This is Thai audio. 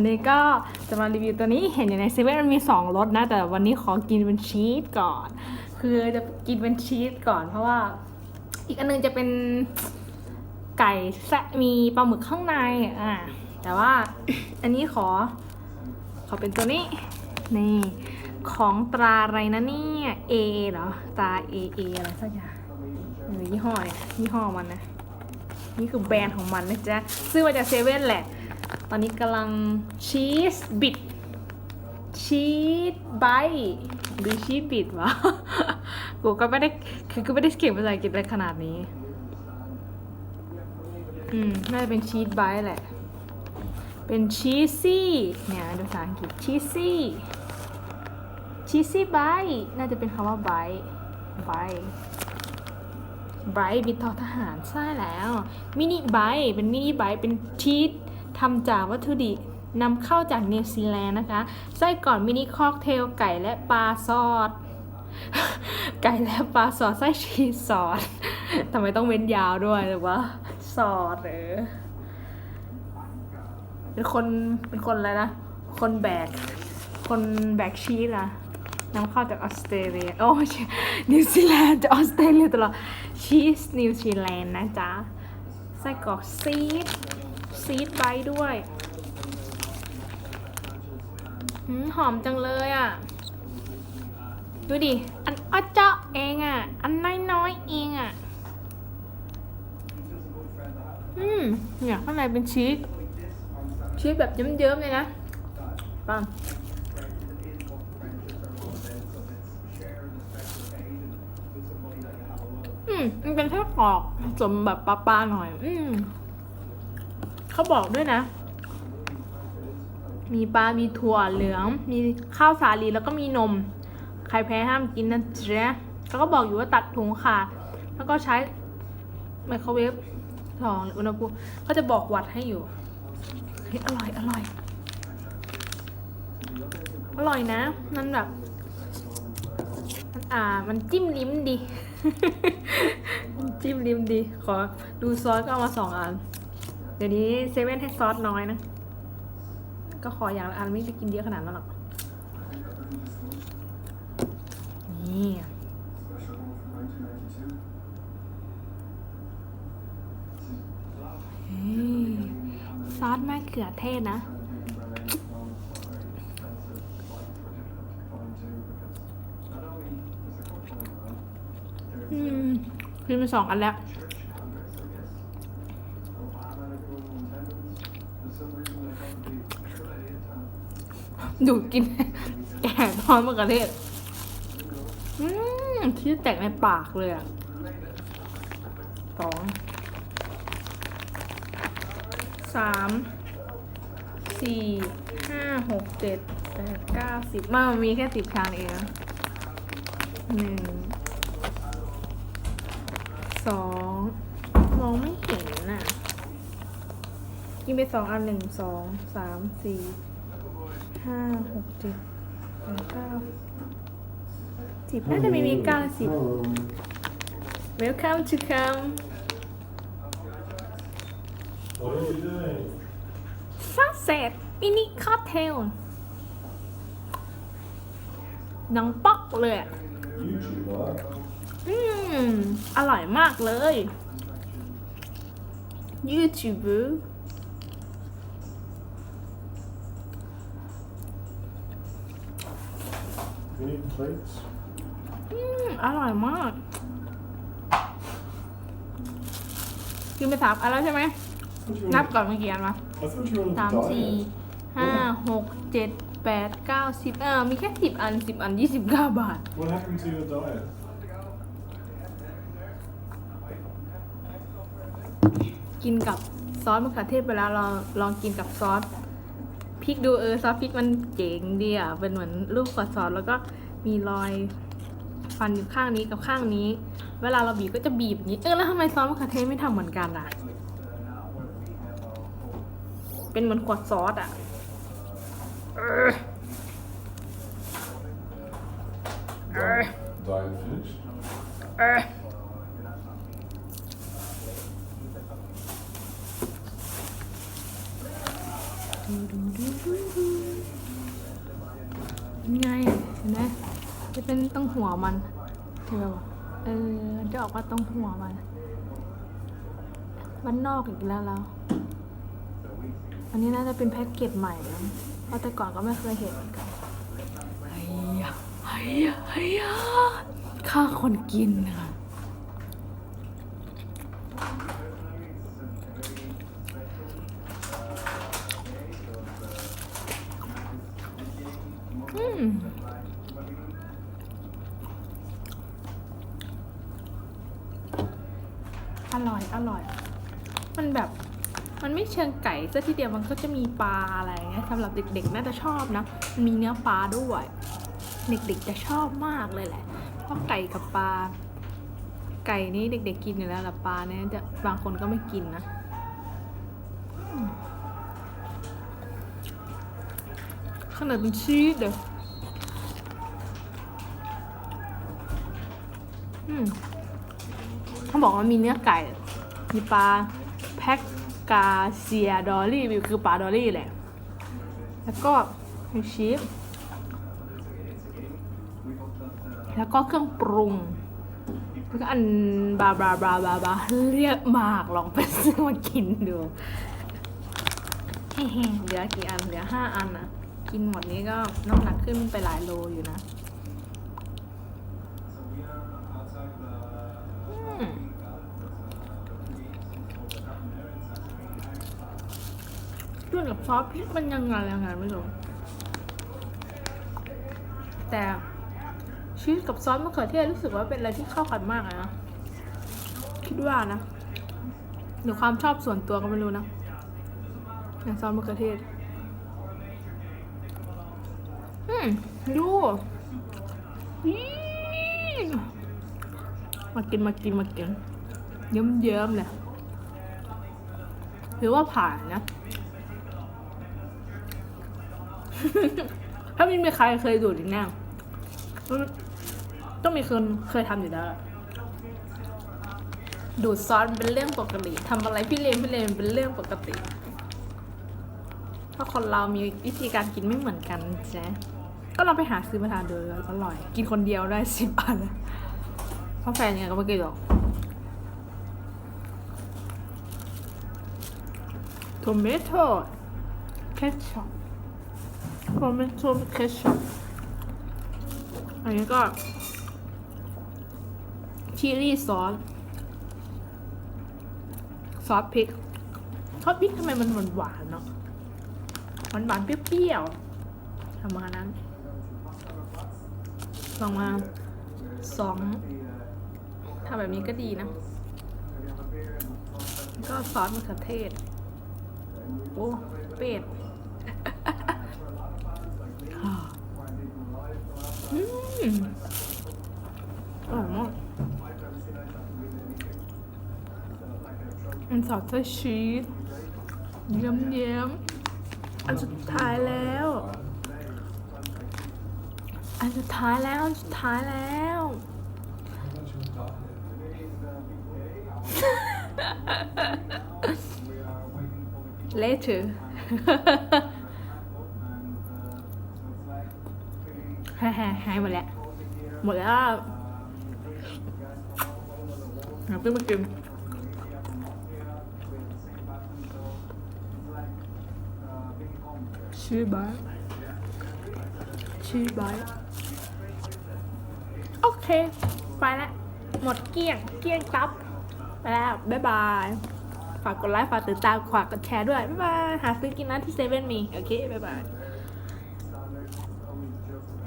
วันนี้ก็จะมารีวิวตัวนี้เห็นอยู่ในเซเว่นมันมีสองรสนะ แต่วันนี้ขอกินเป็นชีสก่อน คือจะกินเป็นชีสก่อน เพราะว่า อีกอันนึงจะเป็นไก่แซะมีปลาหมึกข้างในอ่าแต่ว่าอันนี้ขอ ขอเป็นตัวนี้ นี่ ของตราอะไรนะเนี่ยเอเหรอตราเอเออะไรสักอย่างยี่ห้อเนี่ยยี่ห้อมันนะนี่คือแบรนด์ของมันนะจ๊ะ ซื้อมาจากเซเว่นแหละ ตอนนี้กำลังชีสบิดชีสไบต์หรือชีสบิดวะ กูก็ไม่ได้คือก็ไม่ได้เก่งภาษาอังกฤษอะไรขนาดนี้ อืม น่าจะเป็นชีสไบต์แหละ เป็นชีสซี่เนี่ยภาษาอังกฤษชีสซี่ชีสซี่ไบต์น่าจะเป็นคำว่าไบต์ไบต์ไบรท์บิททอทหารใช่แล้ว มินิไบท์เป็นมินิไบท์เป็นชีส ทำจากวัตถุดิบนำเข้าจากนิวซีแลนด์นะคะ ไส้ก่อนมินิค็อกเทล ไก่และปลาซอสไก่และปลาซอสไส้ชีสซอสทำไมต้องเว้นยาวด้วยหรือว่าซอสหรือเป็นคนเป็นคนอะไรนะ คนแบก คนแบกชีสอะนำเข้าจากออสเตรเลียโอ้ยนิวซีแลนด์จากออสเตรเลียตลอดชีสนิวซีแลนด์นะจ๊ะไส้กรอกซีด ซีดไบด้วยหืมหอมจังเลยอะ่ะ ดูดิ อันอ้อเจาะเองอะ่ะ อันน้อยๆเองอะ่ะ อืม เนี่ยข้างในเป็นชีส ชีสแบบเยิ้มๆเลยนะปังอืม มันเป็นแค่กรอกสมแบบปลาๆหน่อย อืม เขาบอกด้วยนะ มีปลา มีถั่วเหลือง มีข้าวสาลีแล้วก็มีนม ใครแพ้ห้ามกินนะจ๊ะแล้วก็บอกอยู่ว่าตัดถุงขาด แล้วก็ใช้ไมโครเวฟสองอุณหภูมิก็จะบอกวัดให้อยู่เฮ้ยอร่อย อร่อย อร่อยนะ มันแบบมันอ่า มันจิ้มลิ้มดี จิ้มลิ้มดี ขอดูซอสก็เอามาสองอัน เดี๋ยวนี้เซเว่นให้ซอสน้อยนะ ก็ขออย่างละอันไม่ได้กินเยอะขนาดนั้นหรอก นี่ซอสมะเขือเทศนะ อืมกินไปสองอันแล้ว ดูกินแก่ทอนมะเขือเทศอืมที่แตกในปากเลยอะสองสามสี่ห้าหกเจ็ดแปดเก้าสิบมามันมีแค่สิบชามเองหนึ่งสองมองไม่เห็นน่ะ กินไปสองอันหนึ่งสองสามสี่ ห้าหกเจ็ดแปดเก้าสิบน่าจะไม่มีเก้าสิบ Welcome to come What are you doing? Sunset Mini Cocktail นังป๊อกเลยอะ YouTuber. อืม อร่อยมากเลย YouTube You need plates? อืมอร่อยมาก กินไปสามอันแล้วใช่ไหม I thought you นับ were, ก่อนเมื่อกี้อันมา I thought you were on สาม a สี่ diet. ห้าหกเจ็ดแปดเก้าสิบเออมีแค่สิบอันสิบอันยี่สิบเก้าบาท What happened to your diet? กินกับซอสมะเขือเทศไปแล้วเราลองกินกับซอสพ ริกดูเออซอสพริกมันเจ๋งดีอะเป็นเหมือนรูปขวดซอสแล้วก็มีรอยฟันอยู่ข้างนี้กับข้างนี้ เวลาเราบีบก็จะบีบอย่างนี้ เออแล้วทำไมซอสมะเขือเทศไม่ทำเหมือนกันอะ เป็นเหมือนขวดซอสอะเออเออ เป็นไงเห็นไหมจะเป็นต้องหัวมันเธอเออจะออกมาตรงหัวมันมันนอกอีกแล้วแล้วอันนี้น่าจะเป็นแพ็กเกจใหม่นะเพราะแต่ก่อนก็ไม่เคยเห็นเหมือนกันไอ้ยะไอ้ยะไอ้ยะค่าคนกินค่ะ อร่อย อร่อย มันแบบ มันไม่เชิงไก่ซะทีเดียวมันก็จะมีปลาอะไรเงี้ยสำหรับเด็กๆ น่าจะชอบนะมีเนื้อปลาด้วย เด็กๆจะชอบมากเลยแหละเพราะไก่กับปลา ไก่นี่เด็กๆกินอยู่แล้วแต่ปลาเนี่ยจะบางคนก็ไม่กินนะม ขนาดเป็นชีสเด้ออืมเขาบอกว่ามีเนื้อไก่ มีปลาแพ็กกาเซียดอลลี่คือปลาดอลลี่แหละ แล้วก็มีชีสแล้วก็เครื่องปรุงแล้วก็อันบาบาบาบาบาเรียกมากลองไปซื้อมากินดูเฮ้เหลือกี่อัน เหลือห้าอันนะ กินหมดนี้ก็น้ำหนักขึ้นไปหลายโลอยู่นะอืมด้วยกับซอสพริกมันยังไงยังไงไม่รู้แต่ชีสกับซอสมะเขือเทศรู้สึกว่าเป็นอะไรที่เข้ากันมากเลยนะคิดว่านะหรือความชอบส่วนตัวก็ไม่รู้นะอย่างซอสมะเขือเทศ อืมดูมากินมากินมากินเยิ้มเยิ้มๆเลยหรือว่าผ่านนะถ้าไม่มีใครเคยดูดอีกแน่ต้องมีคนเคยทำอยู่แล้วดูดซอสเป็นเรื่องปกติทำอะไรพี่เลนพี่เลนเป็นเรื่องปกติ เพราะคนเรามีวิธีการกินไม่เหมือนกันใช่ ก็ลองไปหาซื้อมาทานดูอร่อย กินคนเดียวได้สิบอันเพราะแฟนเนี่ยก็ไม่กินหรอก tomato ketchup tomato ketchup อันนี้ก็ชิลลี่ซอสซอสพริกซอสพริกทำไมมันหวานๆเนาะหวานๆเปรี้ยวๆทำมาณนั้น ลองมาสองทำแบบนี้ก็ดีนะ ก็ซอสมะเขือเทศ โอ้ เป็ดอืมอร่อยมากอันซอสไส้ชีสเยิ้มเยิ้มอันสุดท้ายแล้ว อันสุดท้ายแล้วสุดท้ายแล้ว later ฮ่าฮ่าหายหมดแล้ว หมดแล้วเอาขึ้นมากินชื่อบายชื่อบาย เค ไปแล้วหมดเกลี้ยง เกลี้ยงครับ ไปแล้วบ๊ายบาย ฝากกดไลค์ ฝากติดตามฝากกดแชร์ด้วย บ๊ายบาย หาซื้อกินนะที่เซเว่นมี โอเค บ๊ายบาย